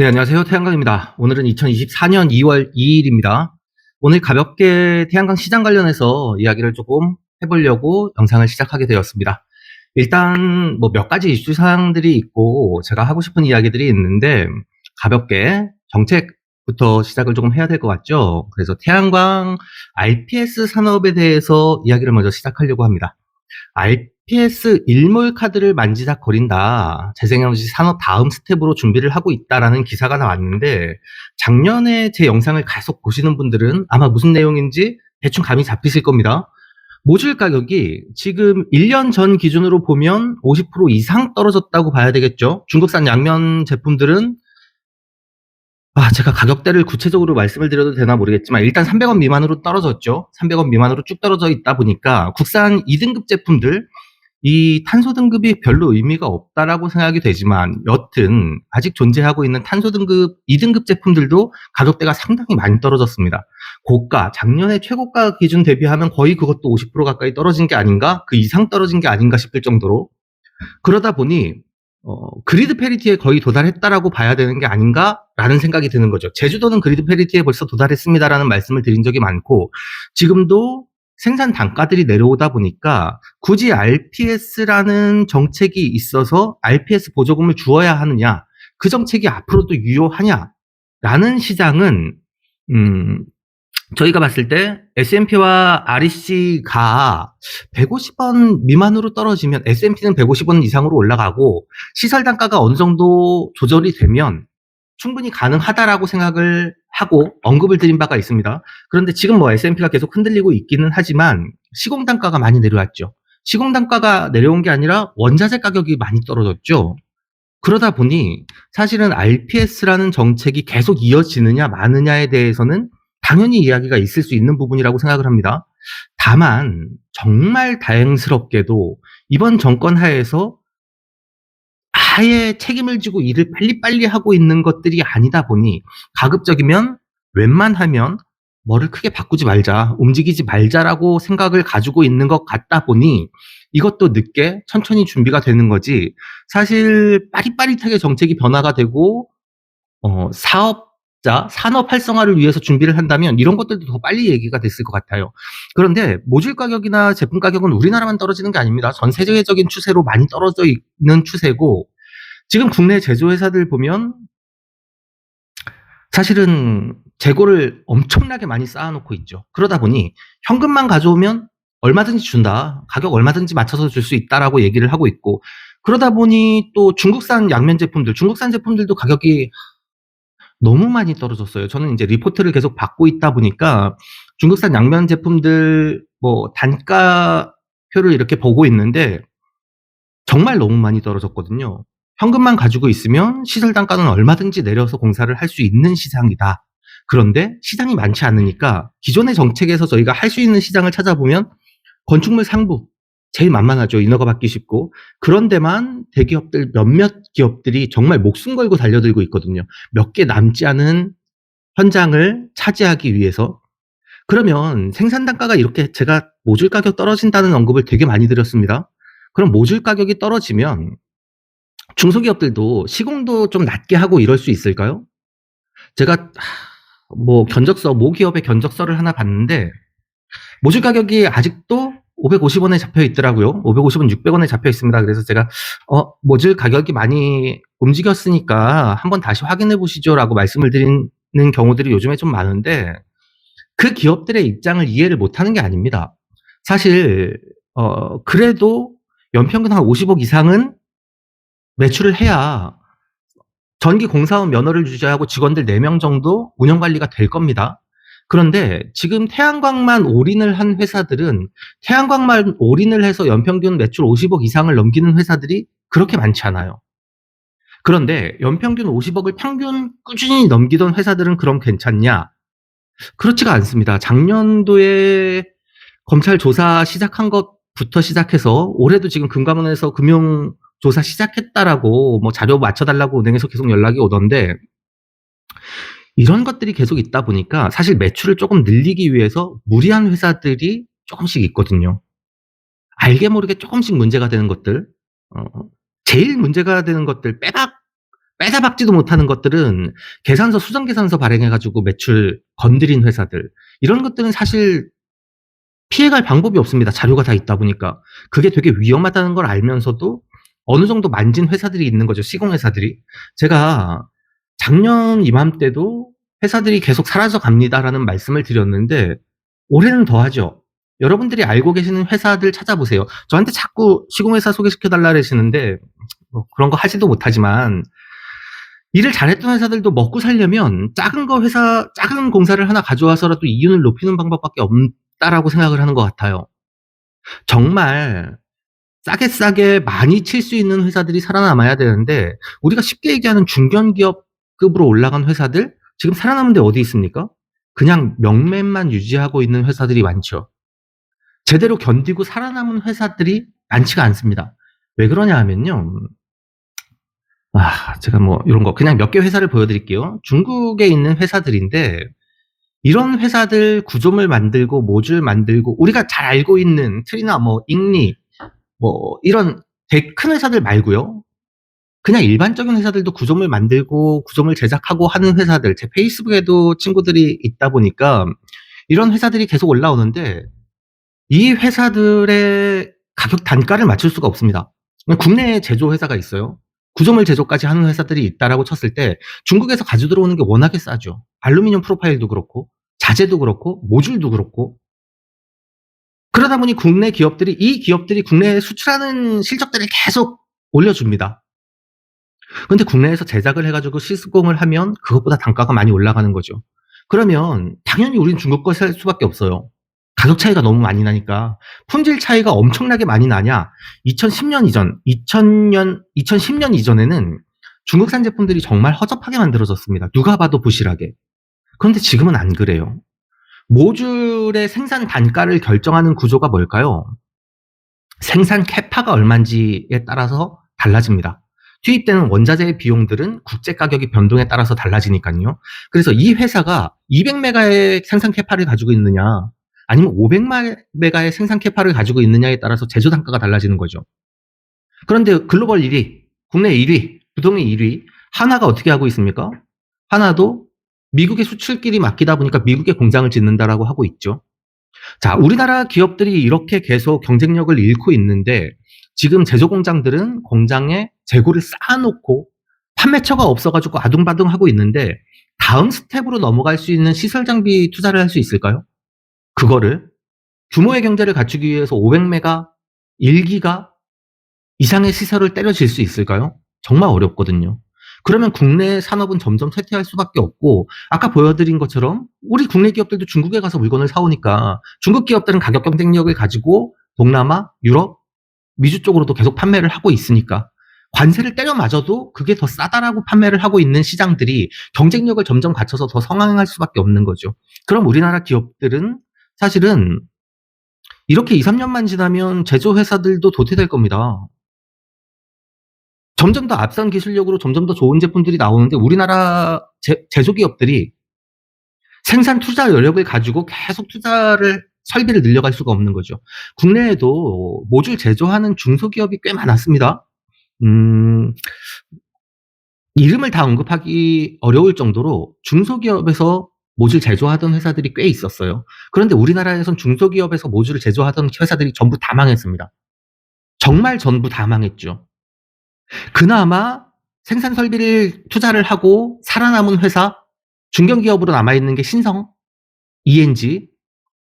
네, 안녕하세요. 태양광입니다. 오늘은 2024년 2월 2일입니다. 오늘 가볍게 태양광 시장 관련해서 이야기를 조금 해보려고 영상을 시작하게 되었습니다. 일단 뭐 몇 가지 이슈 사항들이 있고 제가 하고 싶은 이야기들이 있는데 가볍게 정책부터 시작을 조금 해야 될 것 같죠. 그래서 태양광 RPS 산업에 대해서 이야기를 먼저 시작하려고 합니다. 일몰 카드를 만지작거린다. 재생에너지 산업 다음 스텝으로 준비를 하고 있다라는 기사가 나왔는데 작년에 제 영상을 계속 보시는 분들은 아마 무슨 내용인지 대충 감이 잡히실 겁니다. 모듈 가격이 지금 1년 전 기준으로 보면 50% 이상 떨어졌다고 봐야 되겠죠. 중국산 양면 제품들은 아, 제가 가격대를 구체적으로 말씀을 드려도 되나 모르겠지만 일단 300원 미만으로 떨어졌죠. 300원 미만으로 쭉 떨어져 있다 보니까 국산 2등급 제품들 이 탄소 등급이 별로 의미가 없다라고 생각이 되지만 여튼 아직 존재하고 있는 탄소 등급 2등급 제품들도 가격대가 상당히 많이 떨어졌습니다. 고가 작년에 최고가 기준 대비하면 거의 그것도 50% 가까이 떨어진 게 아닌가 그 이상 떨어진 게 아닌가 싶을 정도로 그러다 보니 어, 그리드 페리티에 거의 도달했다라고 봐야 되는 게 아닌가라는 생각이 드는 거죠. 제주도는 그리드 페리티에 벌써 도달했습니다라는 말씀을 드린 적이 많고 지금도 생산 단가들이 내려오다 보니까 굳이 RPS라는 정책이 있어서 RPS 보조금을 주어야 하느냐, 그 정책이 앞으로도 유효하냐라는 시장은 음, 저희가 봤을 때 S&P와 REC가 150원 미만으로 떨어지면 S&P는 150원 이상으로 올라가고 시설 단가가 어느 정도 조절이 되면 충분히 가능하다라고 생각을 하고 언급을 드린 바가 있습니다. 그런데 지금 뭐 S&P가 계속 흔들리고 있기는 하지만 시공 단가가 많이 내려왔죠. 시공 단가가 내려온 게 아니라 원자재 가격이 많이 떨어졌죠. 그러다 보니 사실은 RPS라는 정책이 계속 이어지느냐 마느냐에 대해서는 당연히 이야기가 있을 수 있는 부분이라고 생각을 합니다. 다만 정말 다행스럽게도 이번 정권 하에서 아예 책임을 지고 일을 빨리빨리 하고 있는 것들이 아니다 보니 가급적이면 웬만하면 뭐를 크게 바꾸지 말자, 움직이지 말자라고 생각을 가지고 있는 것 같다 보니 이것도 늦게 천천히 준비가 되는 거지 사실 빠릿빠릿하게 정책이 변화가 되고 어, 사업자, 산업 활성화를 위해서 준비를 한다면 이런 것들도 더 빨리 얘기가 됐을 것 같아요. 그런데 모듈 가격이나 제품 가격은 우리나라만 떨어지는 게 아닙니다. 전 세계적인 추세로 많이 떨어져 있는 추세고 지금 국내 제조회사들 보면 사실은 재고를 엄청나게 많이 쌓아놓고 있죠. 그러다 보니 현금만 가져오면 얼마든지 준다. 가격 얼마든지 맞춰서 줄 수 있다라고 얘기를 하고 있고 그러다 보니 또 중국산 양면 제품들, 중국산 제품들도 가격이 너무 많이 떨어졌어요. 저는 이제 리포트를 계속 받고 있다 보니까 중국산 양면 제품들 뭐 단가표를 이렇게 보고 있는데 정말 너무 많이 떨어졌거든요. 현금만 가지고 있으면 시설 단가는 얼마든지 내려서 공사를 할 수 있는 시장이다. 그런데 시장이 많지 않으니까 기존의 정책에서 저희가 할 수 있는 시장을 찾아보면 건축물 상부 제일 만만하죠. 인허가 받기 쉽고 그런 데만 대기업들 몇몇 기업들이 정말 목숨 걸고 달려들고 있거든요. 몇 개 남지 않은 현장을 차지하기 위해서 그러면 생산 단가가 이렇게 제가 모듈 가격 떨어진다는 언급을 되게 많이 드렸습니다. 그럼 모듈 가격이 떨어지면 중소기업들도 시공도 좀 낮게 하고 이럴 수 있을까요? 제가 뭐 견적서 모 기업의 견적서를 하나 봤는데 모듈 가격이 아직도 550원에 잡혀 있더라고요. 550원, 600원에 잡혀 있습니다. 그래서 제가 어 모듈 가격이 많이 움직였으니까 한번 다시 확인해 보시죠라고 말씀을 드리는 경우들이 요즘에 좀 많은데 그 기업들의 입장을 이해를 못하는 게 아닙니다. 사실 어 그래도 연평균 한 50억 이상은 매출을 해야 전기 공사원 면허를 유지하고 직원들 4명 정도 운영 관리가 될 겁니다. 그런데 지금 태양광만 올인을 한 회사들은 태양광만 올인을 해서 연평균 매출 50억 이상을 넘기는 회사들이 그렇게 많지 않아요. 그런데 연평균 50억을 평균 꾸준히 넘기던 회사들은 그럼 괜찮냐? 그렇지가 않습니다. 작년도에 검찰 조사 시작한 것부터 시작해서 올해도 지금 금감원에서 금융 조사 시작했다라고 뭐 자료 맞춰달라고 은행에서 계속 연락이 오던데 이런 것들이 계속 있다 보니까 사실 매출을 조금 늘리기 위해서 무리한 회사들이 조금씩 있거든요. 알게 모르게 조금씩 문제가 되는 것들, 어, 제일 문제가 되는 것들 빼박 빼다 박지도 못하는 것들은 계산서, 수정 계산서 발행해가지고 매출 건드린 회사들. 이런 것들은 사실 피해갈 방법이 없습니다. 자료가 다 있다 보니까. 그게 되게 위험하다는 걸 알면서도 어느 정도 만진 회사들이 있는 거죠. 시공 회사들이. 제가 작년 이맘때도 회사들이 계속 사라져 갑니다라는 말씀을 드렸는데 올해는 더 하죠. 여러분들이 알고 계시는 회사들 찾아보세요. 저한테 자꾸 시공회사 소개시켜달라 그러시는데 뭐 그런 거 하지도 못하지만 일을 잘했던 회사들도 먹고 살려면 작은 거 회사, 작은 공사를 하나 가져와서라도 이윤을 높이는 방법밖에 없다라고 생각을 하는 것 같아요. 정말 싸게 싸게 많이 칠 수 있는 회사들이 살아남아야 되는데 우리가 쉽게 얘기하는 중견기업급으로 올라간 회사들 지금 살아남은 데 어디 있습니까? 그냥 명맥만 유지하고 있는 회사들이 많죠. 제대로 견디고 살아남은 회사들이 많지가 않습니다. 왜 그러냐 하면요. 아, 제가 뭐 이런 거 그냥 몇 개 회사를 보여드릴게요. 중국에 있는 회사들인데 이런 회사들 구조물 만들고 모듈 만들고 우리가 잘 알고 있는 트리나 뭐 잉리 뭐 이런 큰 회사들 말고요. 그냥 일반적인 회사들도 구조물 만들고 구조물 제작하고 하는 회사들 제 페이스북에도 친구들이 있다 보니까 이런 회사들이 계속 올라오는데 이 회사들의 가격 단가를 맞출 수가 없습니다. 국내에 제조 회사가 있어요. 구조물 제조까지 하는 회사들이 있다라고 쳤을 때 중국에서 가져 들어오는 게 워낙에 싸죠. 알루미늄 프로파일도 그렇고 자재도 그렇고 모듈도 그렇고 그러다 보니 국내 기업들이 이 기업들이 국내에 수출하는 실적들을 계속 올려줍니다. 근데 국내에서 제작을 해가지고 시스공을 하면 그것보다 단가가 많이 올라가는 거죠. 그러면 당연히 우린 중국 거살 수밖에 없어요. 가격 차이가 너무 많이 나니까 품질 차이가 엄청나게 많이 나냐? 2010년 이전, 2000년, 2010년 이전에는 중국산 제품들이 정말 허접하게 만들어졌습니다. 누가 봐도 부실하게. 그런데 지금은 안 그래요. 모듈의 생산 단가를 결정하는 구조가 뭘까요? 생산 캐파가 얼마인지에 따라서 달라집니다. 투입되는 원자재의 비용들은 국제 가격의 변동에 따라서 달라지니까요. 그래서 이 회사가 200메가의 생산 캐파를 가지고 있느냐, 아니면 500메가의 생산 캐파를 가지고 있느냐에 따라서 제조 단가가 달라지는 거죠. 그런데 글로벌 1위, 국내 1위, 부동의 1위, 하나가 어떻게 하고 있습니까? 하나도 미국의 수출길이 막히다 보니까 미국의 공장을 짓는다라고 하고 있죠. 자, 우리나라 기업들이 이렇게 계속 경쟁력을 잃고 있는데 지금 제조 공장들은 공장에 재고를 쌓아놓고 판매처가 없어가지고 아둥바둥 하고 있는데 다음 스텝으로 넘어갈 수 있는 시설 장비 투자를 할 수 있을까요? 그거를 규모의 경제를 갖추기 위해서 500메가 1기가 이상의 시설을 때려질 수 있을까요? 정말 어렵거든요. 그러면 국내 산업은 점점 쇠퇴할 수밖에 없고 아까 보여드린 것처럼 우리 국내 기업들도 중국에 가서 물건을 사오니까 중국 기업들은 가격 경쟁력을 가지고 동남아, 유럽, 미주 쪽으로도 계속 판매를 하고 있으니까 관세를 때려 맞아도 그게 더 싸다라고 판매를 하고 있는 시장들이 경쟁력을 점점 갖춰서 더 성장할 수밖에 없는 거죠. 그럼 우리나라 기업들은 사실은 이렇게 2, 3년만 지나면 제조회사들도 도태될 겁니다. 점점 더 앞선 기술력으로 점점 더 좋은 제품들이 나오는데 우리나라 제, 제조기업들이 생산 투자 여력을 가지고 계속 투자를 설비를 늘려갈 수가 없는 거죠. 국내에도 모듈 제조하는 중소기업이 꽤 많았습니다. 음, 이름을 다 언급하기 어려울 정도로 중소기업에서 모듈 제조하던 회사들이 꽤 있었어요. 그런데 우리나라에선 중소기업에서 모듈을 제조하던 회사들이 전부 다 망했습니다. 정말 전부 다 망했죠. 그나마 생산 설비를 투자를 하고 살아남은 회사, 중견기업으로 남아있는 게 신성, ENG,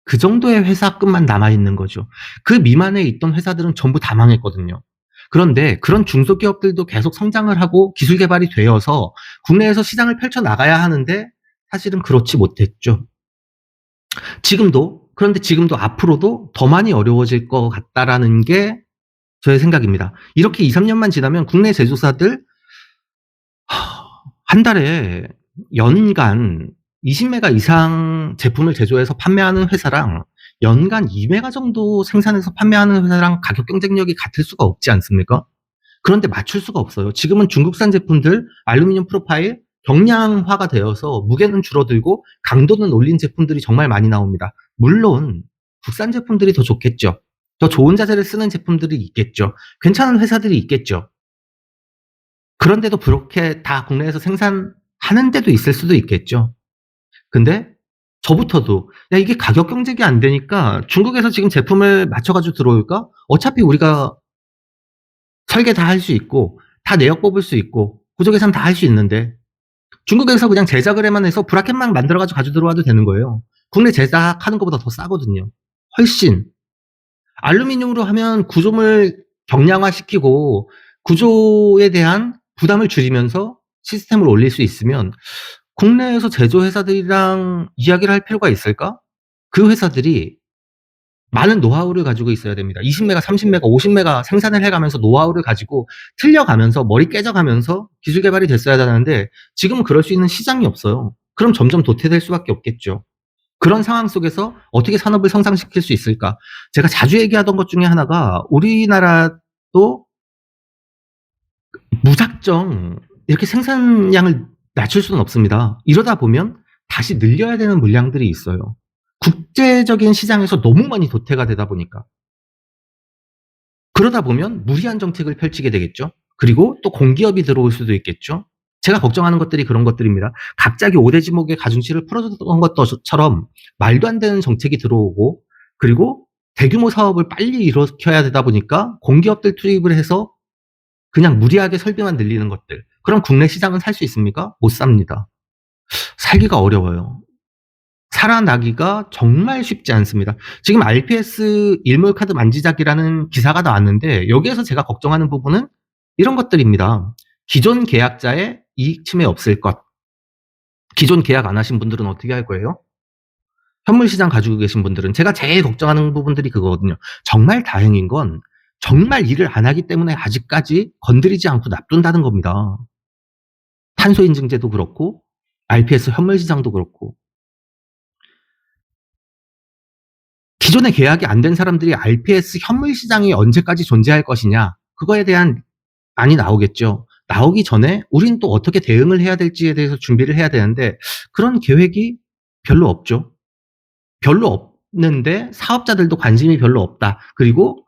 그 정도의 회사급만 남아있는 거죠. 그 미만에 있던 회사들은 전부 다 망했거든요. 그런데 그런 중소기업들도 계속 성장을 하고 기술 개발이 되어서 국내에서 시장을 펼쳐 나가야 하는데 사실은 그렇지 못했죠. 지금도, 그런데 지금도 앞으로도 더 많이 어려워질 것 같다라는 게 저의 생각입니다. 이렇게 2, 3년만 지나면 국내 제조사들 한 달에 연간 20메가 이상 제품을 제조해서 판매하는 회사랑 연간 2메가 정도 생산해서 판매하는 회사랑 가격 경쟁력이 같을 수가 없지 않습니까? 그런데 맞출 수가 없어요. 지금은 중국산 제품들 알루미늄 프로파일 경량화가 되어서 무게는 줄어들고 강도는 올린 제품들이 정말 많이 나옵니다. 물론 국산 제품들이 더 좋겠죠. 더 좋은 자재를 쓰는 제품들이 있겠죠. 괜찮은 회사들이 있겠죠. 그런데도 그렇게 다 국내에서 생산하는 데도 있을 수도 있겠죠. 근데 저부터도 야 이게 가격 경쟁이 안 되니까 중국에서 지금 제품을 맞춰 가지고 들어올까? 어차피 우리가 설계 다 할 수 있고 다 내역 뽑을 수 있고 구조 계산 다 할 수 있는데 중국에서 그냥 제작을에만 해서 브라켓만 만들어 가지고 가지고 들어와도 되는 거예요. 국내 제작하는 것보다 더 싸거든요. 훨씬. 알루미늄으로 하면 구조물 경량화시키고 구조에 대한 부담을 줄이면서 시스템을 올릴 수 있으면 국내에서 제조 회사들이랑 이야기를 할 필요가 있을까? 그 회사들이 많은 노하우를 가지고 있어야 됩니다. 20메가, 30메가, 50메가 생산을 해가면서 노하우를 가지고 틀려가면서 머리 깨져가면서 기술 개발이 됐어야 되는데 지금은 그럴 수 있는 시장이 없어요. 그럼 점점 도태될 수밖에 없겠죠. 그런 상황 속에서 어떻게 산업을 성장시킬 수 있을까? 제가 자주 얘기하던 것 중에 하나가 우리나라도 무작정 이렇게 생산량을 낮출 수는 없습니다. 이러다 보면 다시 늘려야 되는 물량들이 있어요. 국제적인 시장에서 너무 많이 도태가 되다 보니까. 그러다 보면 무리한 정책을 펼치게 되겠죠. 그리고 또 공기업이 들어올 수도 있겠죠. 제가 걱정하는 것들이 그런 것들입니다. 갑자기 5대 지목의 가중치를 풀어줬던 것처럼 말도 안 되는 정책이 들어오고 그리고 대규모 사업을 빨리 일으켜야 되다 보니까 공기업들 투입을 해서 그냥 무리하게 설비만 늘리는 것들. 그럼 국내 시장은 살 수 있습니까? 못 삽니다. 살기가 어려워요. 살아나기가 정말 쉽지 않습니다. 지금 RPS 일몰카드 만지작이라는 기사가 나왔는데 여기에서 제가 걱정하는 부분은 이런 것들입니다. 기존 계약자의 이익 침해 없을 것. 기존 계약 안 하신 분들은 어떻게 할 거예요? 현물 시장 가지고 계신 분들은 제가 제일 걱정하는 부분들이 그거거든요. 정말 다행인 건 정말 일을 안 하기 때문에 아직까지 건드리지 않고 놔둔다는 겁니다. 탄소 인증제도 그렇고 RPS 현물 시장도 그렇고 기존에 계약이 안 된 사람들이 RPS 현물 시장이 언제까지 존재할 것이냐 그거에 대한 안이 나오겠죠. 나오기 전에 우린 또 어떻게 대응을 해야 될지에 대해서 준비를 해야 되는데 그런 계획이 별로 없죠. 별로 없는데 사업자들도 관심이 별로 없다. 그리고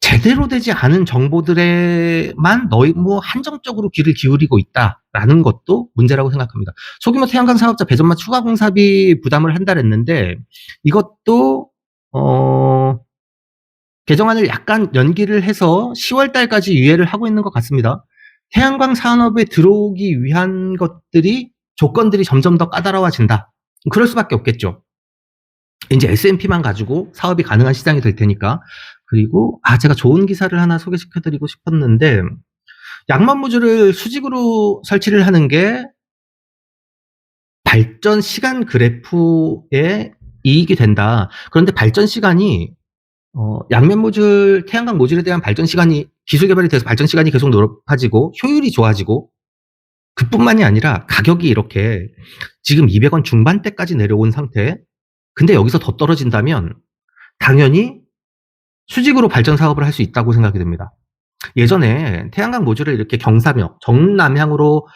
제대로 되지 않은 정보들에만 너희 뭐 한정적으로 귀를 기울이고 있다라는 것도 문제라고 생각합니다. 소규모 태양광 사업자 배전만 추가 공사비 부담을 한다랬는데 이것도 어 개정안을 약간 연기를 해서 10월 달까지 유예를 하고 있는 것 같습니다. 태양광 산업에 들어오기 위한 것들이 조건들이 점점 더 까다로워진다. 그럴 수밖에 없겠죠. 이제 S&P만 가지고 사업이 가능한 시장이 될 테니까. 그리고 아 제가 좋은 기사를 하나 소개시켜 드리고 싶었는데 양만무주를 수직으로 설치를 하는 게 발전 시간 그래프에 이익이 된다. 그런데 발전 시간이 어, 양면 모듈, 태양광 모듈에 대한 발전 시간이 기술 개발이 돼서 발전 시간이 계속 높아지고 효율이 좋아지고 그뿐만이 아니라 가격이 이렇게 지금 200원 중반대까지 내려온 상태. 근데 여기서 더 떨어진다면 당연히 수직으로 발전 사업을 할 수 있다고 생각이 됩니다. 예전에 태양광 모듈을 이렇게 경사며 정남향으로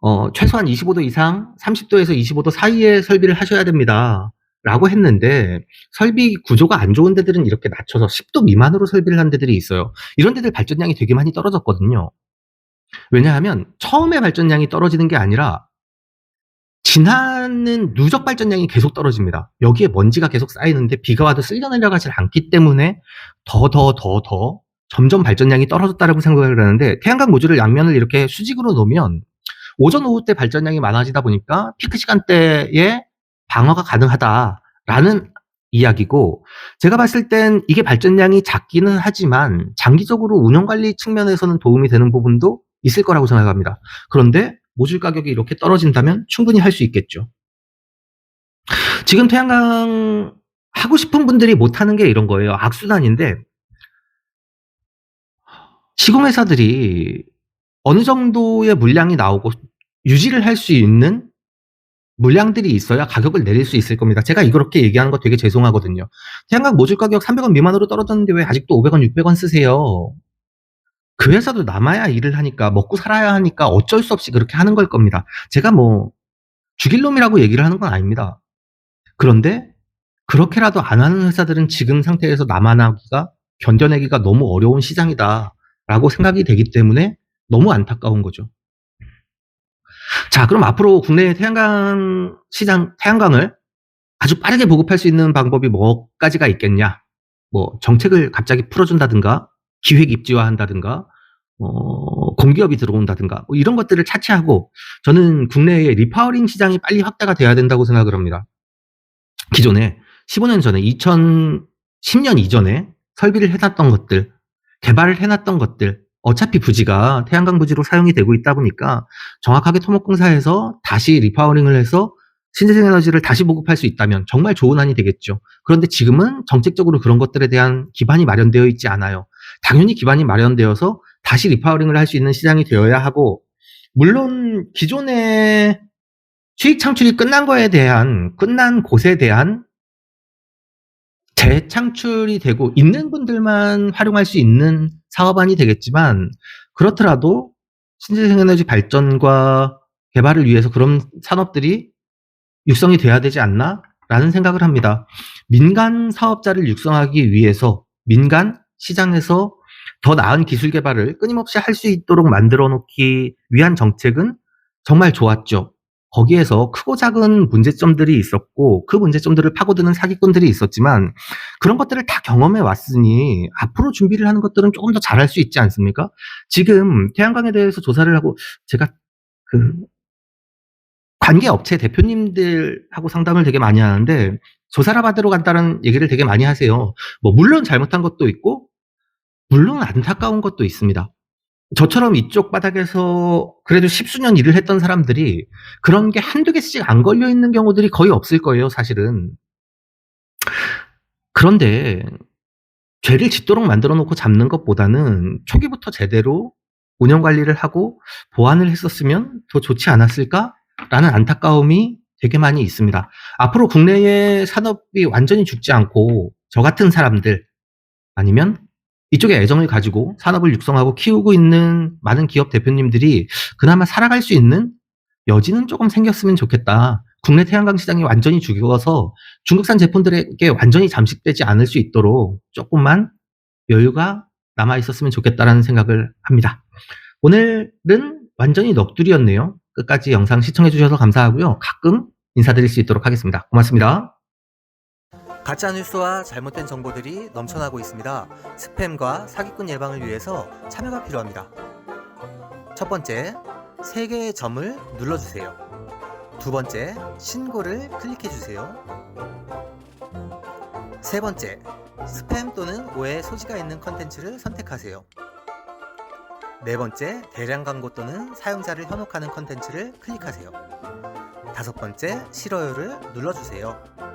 어, 최소한 25도 이상 30도에서 25도 사이에 설비를 하셔야 됩니다. 라고 했는데 설비 구조가 안 좋은 데들은 이렇게 낮춰서 10도 미만으로 설비를 한 데들이 있어요. 이런 데들 발전량이 되게 많이 떨어졌거든요. 왜냐하면 처음에 발전량이 떨어지는 게 아니라 지나는 누적 발전량이 계속 떨어집니다. 여기에 먼지가 계속 쌓이는데 비가 와도 쓸려 내려가질 않기 때문에 더 더 더 더 점점 발전량이 떨어졌다라고 생각을 하는데 태양광 모듈을 양면을 이렇게 수직으로 놓으면 오전 오후 때 발전량이 많아지다 보니까 피크 시간대에 방어가 가능하다라는 이야기고 제가 봤을 땐 이게 발전량이 작기는 하지만 장기적으로 운영 관리 측면에서는 도움이 되는 부분도 있을 거라고 생각합니다. 그런데 모듈 가격이 이렇게 떨어진다면 충분히 할 수 있겠죠. 지금 태양광 하고 싶은 분들이 못 하는 게 이런 거예요. 악순환인데 시공회사들이 어느 정도의 물량이 나오고 유지를 할 수 있는 물량들이 있어야 가격을 내릴 수 있을 겁니다. 제가 이렇게 얘기하는 거 되게 죄송하거든요. 태양광 모듈 가격 300원 미만으로 떨어졌는데 왜 아직도 500원, 600원 쓰세요? 그 회사도 남아야 일을 하니까 먹고 살아야 하니까 어쩔 수 없이 그렇게 하는 걸 겁니다. 제가 뭐 죽일 놈이라고 얘기를 하는 건 아닙니다. 그런데 그렇게라도 안 하는 회사들은 지금 상태에서 남아나기가 견뎌내기가 너무 어려운 시장이다라고 생각이 되기 때문에 너무 안타까운 거죠. 자, 그럼 앞으로 국내 태양광 시장, 태양광을 아주 빠르게 보급할 수 있는 방법이 뭐 가지가 있겠냐? 뭐 정책을 갑자기 풀어준다든가 기획 입지화한다든가 어, 공기업이 들어온다든가 뭐 이런 것들을 차치하고 저는 국내의 리파워링 시장이 빨리 확대가 돼야 된다고 생각을 합니다. 기존에 15년 전에 2010년 이전에 설비를 해놨던 것들 개발을 해놨던 것들 어차피 부지가 태양광 부지로 사용이 되고 있다 보니까 정확하게 토목공사에서 다시 리파워링을 해서 신재생 에너지를 다시 보급할 수 있다면 정말 좋은 안이 되겠죠. 그런데 지금은 정책적으로 그런 것들에 대한 기반이 마련되어 있지 않아요. 당연히 기반이 마련되어서 다시 리파워링을 할 수 있는 시장이 되어야 하고, 물론 기존의 수익 창출이 끝난 거에 대한, 끝난 곳에 대한 재창출이 되고 있는 분들만 활용할 수 있는 사업안이 되겠지만, 그렇더라도 신재생 에너지 발전과 개발을 위해서 그런 산업들이 육성이 돼야 되지 않나? 라는 생각을 합니다. 민간 사업자를 육성하기 위해서 민간 시장에서 더 나은 기술 개발을 끊임없이 할 수 있도록 만들어 놓기 위한 정책은 정말 좋았죠. 거기에서 크고 작은 문제점들이 있었고 그 문제점들을 파고드는 사기꾼들이 있었지만 그런 것들을 다 경험해 왔으니 앞으로 준비를 하는 것들은 조금 더 잘할 수 있지 않습니까? 지금 태양광에 대해서 조사를 하고 제가 그 관계 업체 대표님들하고 상담을 되게 많이 하는데 조사를 받으러 간다는 얘기를 되게 많이 하세요. 뭐 물론 잘못한 것도 있고 물론 안타까운 것도 있습니다. 저처럼 이쪽 바닥에서 그래도 십수년 일을 했던 사람들이 그런 게 한두 개씩 안 걸려 있는 경우들이 거의 없을 거예요, 사실은. 그런데 죄를 짓도록 만들어 놓고 잡는 것보다는 초기부터 제대로 운영 관리를 하고 보완을 했었으면 더 좋지 않았을까? 라는 안타까움이 되게 많이 있습니다. 앞으로 국내의 산업이 완전히 죽지 않고 저 같은 사람들 아니면 이쪽에 애정을 가지고 산업을 육성하고 키우고 있는 많은 기업 대표님들이 그나마 살아갈 수 있는 여지는 조금 생겼으면 좋겠다. 국내 태양광 시장이 완전히 죽어서 중국산 제품들에게 완전히 잠식되지 않을 수 있도록 조금만 여유가 남아 있었으면 좋겠다라는 생각을 합니다. 오늘은 완전히 넋두리였네요. 끝까지 영상 시청해 주셔서 감사하고요. 가끔 인사드릴 수 있도록 하겠습니다. 고맙습니다. 가짜 뉴스와 잘못된 정보들이 넘쳐나고 있습니다. 스팸과 사기꾼 예방을 위해서 참여가 필요합니다. 첫 번째, 세 개의 점을 눌러주세요. 두 번째, 신고를 클릭해주세요. 세 번째, 스팸 또는 오해 소지가 있는 컨텐츠를 선택하세요. 네 번째, 대량 광고 또는 사용자를 현혹하는 컨텐츠를 클릭하세요. 다섯 번째, 싫어요를 눌러주세요.